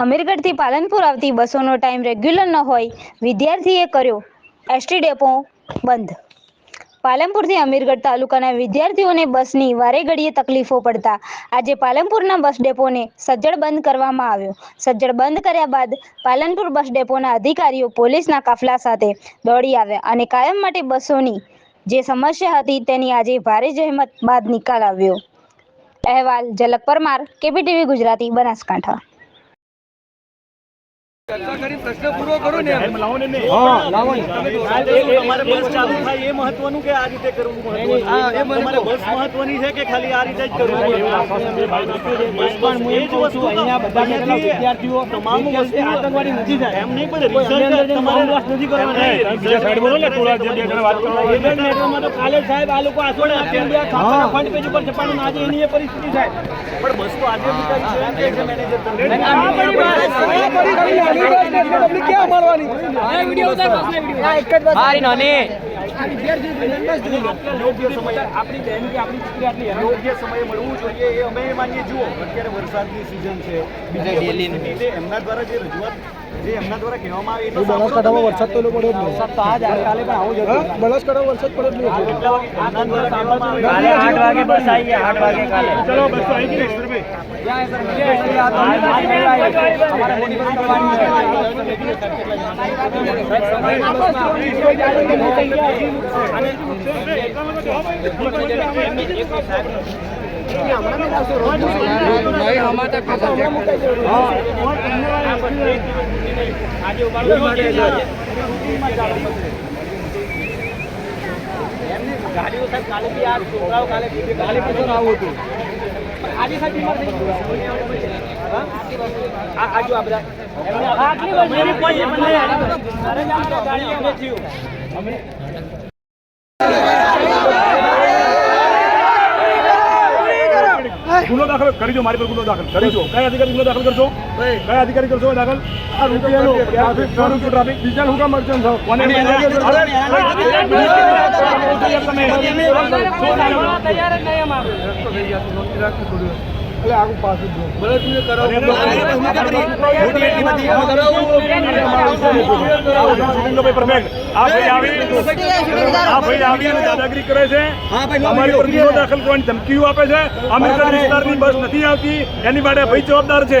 અમીરગઢથી પાલનપુર આવતી બસોનો time regular ન હોય, વિદ્યાર્થીએ કર્યો. એસટી ડેપો બંધ. પાલનપુરથી અમીરગઢ તાલુકાના વિદ્યાર્થીઓને બસની વારે ઘડીએ તકલીફો પડતા. આજે પાલનપુરના બસ ડેપોને સજ્જડ બંધ કરવામાં આવ્યો. સજ્જડ બંધ કર્યા બાદ પાલનપુર બસ ડેપોના અધિકારીઓ પોલીસના કાફલા સાથે દોડી આવ્યા અને કાયમ માટે બસોની જે સમસ્યા હતી તેની આજે ભારે જહેમત બાદ નિકાલ આવ્યો. અહેવાલ, ઝલક પરમાર કેપીટીવી ગુજરાતી, બનાસકાંઠા. ચર્ચા કરી પ્રશ્ન પૂરો કરો ને એમ. તમારે બસ ચાલુ થાય એ મહત્વનું કે આ રીતે કરવું મહત્વનું? હા, એ મને બસ મહત્વની છે કે ખાલી આ રીતે જ કરવું બસ, બસ, એ જ વસ્તુ તો અહીંયાથી તમામ વસ્તુ આતંકવાદી નથી થાય એમ નહીં પણ રિઝલ્ટ તમારે નથી કરવાના. એજન્ટ મેટરમાં તો કાલે સાહેબ આ લોકો આસોડે આપીને બે ખાતાના ફંડ પેજ ઉપર છપાડીને આજે એની એ પરિસ્થિતિ થાય પણ બસ તો આજે બી કઈ છે એમ કે છે મેનેજર તમને. આ બસ ને? યોગ્ય સમય આપણી બહેન કે આપણી દીકરી આટલી યોગ્ય સમયે મળવું જોઈએ એ અમે માનીએ જુઓ અત્યારે વરસાદની સિઝન છે બીજા એમના દ્વારા જે રજૂઆત જે એમના દ્વારા કહેવામાં આવે તો. વરસાદ તો પડ્યો જ નહીં. હા, બનાસકાંઠામાં વરસાદ પડ્યો જ નહીં. કેટલા વાગે? એમના દ્વારા કહેવામાં આવે કાલે વાગે બસ આવી ગયા આઠ વાગે કાલે. ચલો બસો આવી ગઈ. ને, ગાડીઓ સાહેબ કાલે બી આ છોકરાઓ કાલે કાલે પણ આવું હતું. આજે સાહેબ બીમાર થઈ ગયું. હા? આ બધા. એમને આટલી બધી કોઈ. અરે જામ તો ગુનો દાખલ કરી દો મારી પર ગુનો દાખલ કરી દો કયા અધિકારી ગુનો દાખલ કરશો કયા અધિકારી કરશો દાખલ આ રૂપિયાનો ટ્રાફિક રૂપિયા ટ્રાફિક ડીઝલ હું કામ અડચણ થાવ કોને આગળ પાછું જ જો. ભલે તું એ કરો. આ ભાઈ આવી આ ભાઈ આવી અને દાદાગીરી કરે છે. અમારી પર ગુનો દાખલ કરવાની ધમકીઓ આપે છે. અમીરગઢ વિસ્તારની બસ નથી આવતી. એની માટે ભાઈ જવાબદાર છે.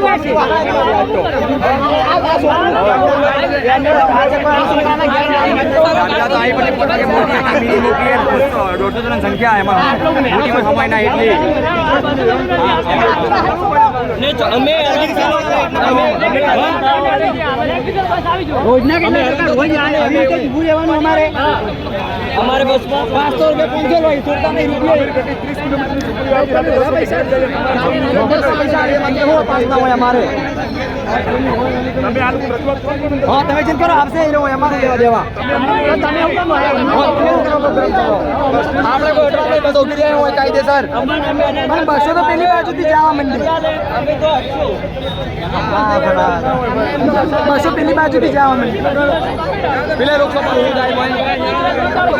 જવાબદાર જણ સંખ્યા એમાં મોટી સમય ના એટલી રોજના કેટલા રોજ દુકાનદારોને બચી નીકળવાનો કેમ તમારે અમારી. અમારે બસમાં પાંચસો રૂપિયા પંચો હોય, છોડતા નહીં રૂપિયા. અમારે હા, તમે જેમ કરો, આપશે એ લોકો અમારે દેવા દેવા. આપણે કોઈ ટ્રાફિક બસ ઊભી હોય બસો તો પેલી બાજુથી જવા માંડી. બસો પેલી બાજુથી જવા માંડી. પેલા લોકો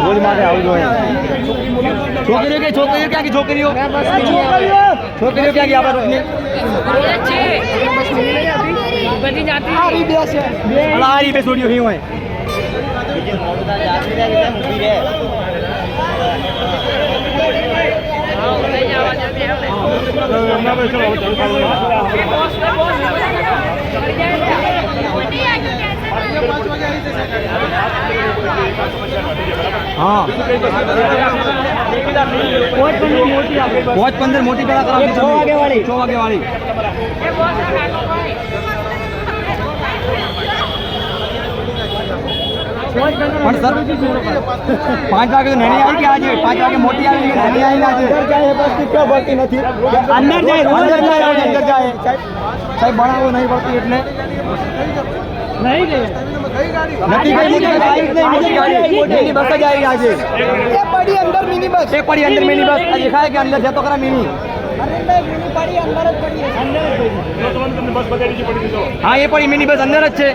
રોજ માટે આવું જોઈએ છોકરીઓ કે છોકરીઓ ક્યાં કે છોકરીઓ છોકરીઓ ક્યાં ગયા આપણે અલા આ રીતે છોડીઓ અહીં હોય બીજે હા. પોચ પંદર મોટી પેલા કરાવી છ વાગે વાળી છ વાગે વાળી પણ સર પાંચ વાગે તો નાની આવી કે આજે પાંચ વાગે મોટી આવી કે નાની આવી આજે અંદર જાય બસ ક્યાં ભરતી નથી અંદર જાય રોજ અંદર જાય. અંદર જાય સાહેબ ભણાવો નહીં પડતી એટલે. નથી ગઈ મોટી નહીં મિની બસ જ આવી આજે. પડી અંદર મિની બસ. એ પડી અંદર મિની બસ. દેખાય કે અંદર જતો મિની. હા એ પડી મિની બસ અંદર જ છે.